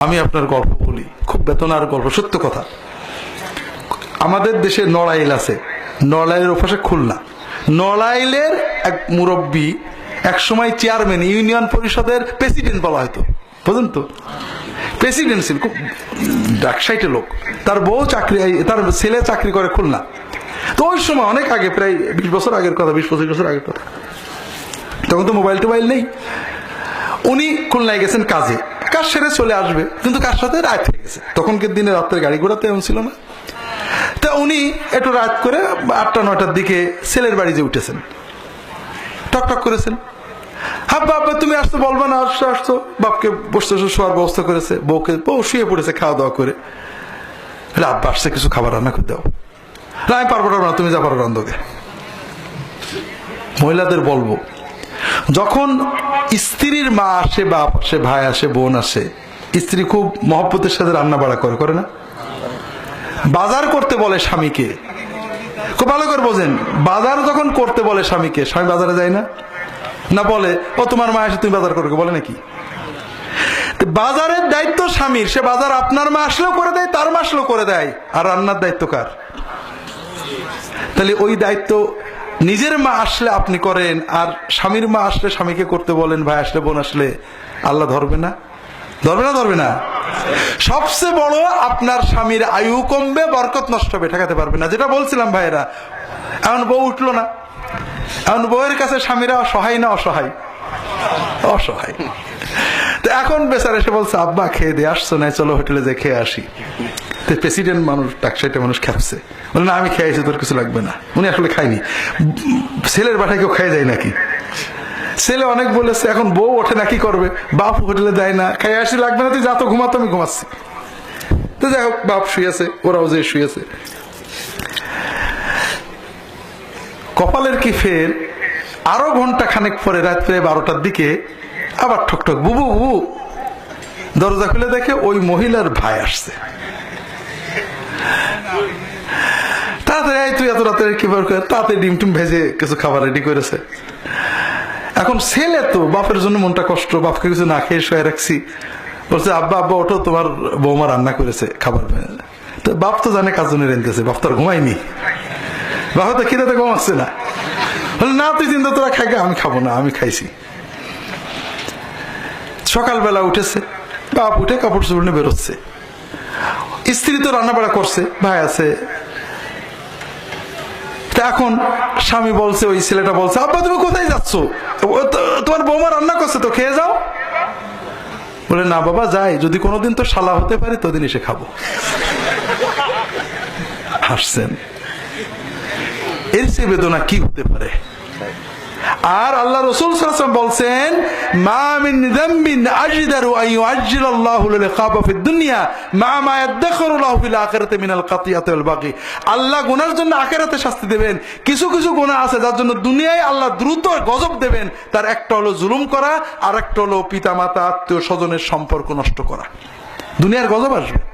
আমি আপনার গল্প বলি। খুব বেতনার গল্প, সত্য কথা। আমাদের দেশে নড়াইল আছে। নড়াইলের ওপাশে খুলনা। নড়াইলের এক মুরব্বী এক সময় চেয়ারম্যান ইউনিয়ন পরিষদের প্রেসিডেন্ট বলা হয়তো বুঝলেন তো? প্রেসিডেন্ট ছিল, খুব ডাকসাইটে লোক। তার বউ চাকরি, তার ছেলে চাকরি করে খুলনা। তো ওই সময় অনেক আগে, প্রায় বিশ বছর আগের কথা, বিশ পঁচিশ বছর আগের কথা। তখন তো মোবাইল টোবাইল নেই। উনি খুলনায় গেছেন কাজে। কাজ সেরে চলে আসবে, কিন্তু কার সাথে? রাত হয়ে গেছে। তখনকার দিনে রাত্রের গাড়ি ঘোড়া তো এমন ছিল না। তা উনি একটু রাত করে আটটা, নয়টার দিকে ছেলের বাড়িতে উঠেছেন। টক টক করেছেন। হাব্বা আব্বা তুমি আসতো বলবা না, আসছো আসতো বাপকে বসতে বসে শোয়ার ব্যবস্থা করেছে। বউকে, বউ শুয়ে পড়েছে খাওয়া দাওয়া করে আব্বা, আসছে, কিছু খাবার রান্না করে দাও। আমি পারব না, তুমি যা পারো রান্ধবে মহিলাদের বলব যখন স্ত্রীর মা আসে, বাপ আসে, ভাই আসে, বোন আসে, স্ত্রী খুব মহব্বতের সাথে রান্না বাড়া করে করে না? বাজার করতে বলে স্বামীকে। খুব ভালো করে বোঝেন, বাজার যখন করতে বলে স্বামীকে, স্বামী বাজারে যায় না? না বলে, ও, তোমার মা এসে তুমি বাজার করবে বলে নাকি? বাজারের দায়িত্ব স্বামীর, সে বাজার আপনার মা আসলেও করে দেয়, তার মা আসলেও করে দেয়। আর রান্নার দায়িত্ব কার? তাহলে ওই দায়িত্ব নিজের মা আসলে আপনি করেন, আর স্বামীর মা আসলে স্বামীকে করতে বলেন, ভাই আসলে বোন আসলে আল্লাহ ধরবে না? ধরবে না ধরবে না? সবচেয়ে বড় আপনার স্বামীর আয়ু কমবে, বরকত নষ্ট হবে, ঠেকাতে পারবে না। যেটা বলছিলাম ভাইরা এখন বউ উঠল না। এখন বউয়ের কাছে স্বামীরা অসহায় না অসহায়? অসহায়। তো এখন বেচার এসে বলছে, আব্বা, খেয়ে দিয়ে আসছো না, চলো হোটেলে যে খেয়ে আসি। তো প্রেসিডেন্ট মানুষ টাকসাইটা মানুষ খেপছে। বলে, না, আমি খেয়েছি তোর কিছু লাগবে না। উনি আসলে খাইনি ছেলের বাসায় কেউ খেয়ে যায় নাকি? ছেলে অনেক বলেছে, এখন বউ ওঠে না, কি করবে? বাপ হোটেলে দেয় না, খেয়ে আসি, লাগবে না, তুই যা তো ঘুমাতো, আমি ঘুমাচ্ছি। তো যাই হোক, বাপ শুয়েছে ওরাও যে শুয়েছে কপালের কি ফের? আরও ঘণ্টা খানেক পরে, রাত্রে বারোটার দিকে আবার ঠকঠক বুবু বুবু। দরজা খুলে দেখে ওই মহিলার ভাই আসছে। তাড়াতাড়ি তুই, এত রাতে কি বার করে? ডিম ভেজে কিছু খাবার রেডি করেছে। এখন ছেলে তো, বাপের জন্য মনটা কষ্ট, বাপকে কিছু না খেয়ে শুয়ে রাখছি। বলছে, আব্বা আব্বা, ওঠো, তোমার বৌমা রান্না করেছে খাবার তো বাপ তো জানে কাজ জন্য বাপ তো আর ঘুমায়নি। বাবা তো খিদে ঘুমাচ্ছে না। না, তুই চিন্তা, তোরা খাই আমি খাব না, আমি খাইছি। সকালবেলা উঠেছে, বাপ উঠে কাপড় চোপড় নিয়ে বেরোচ্ছে। স্ত্রী তো রান্নাবাড়া করছে, ভাই আছে। এখন স্বামী বলছে, ওই ছেলেটা বলছে, আব্বা, তুমি কোথায় যাচ্ছ? তোমার বৌমা রান্না করছে তো, খেয়ে যাও। বলে, না বাবা, যাই, যদি কোনোদিন তো শালা হতে পারি, তোদিন এসে খাব। হাসছেন। এর সে বেদনা কি হতে পারে? আর আল্লাহ রসুল বলছেন শাস্তি দেবেন। কিছু কিছু আছে যার জন্য দুনিয়ায় আল্লাহ দ্রুত গজব দেবেন। তার একটা হলো জুলুম করা আর একটা হলো আত্মীয় স্বজনের সম্পর্ক নষ্ট করা। দুনিয়ার গজব আসবে।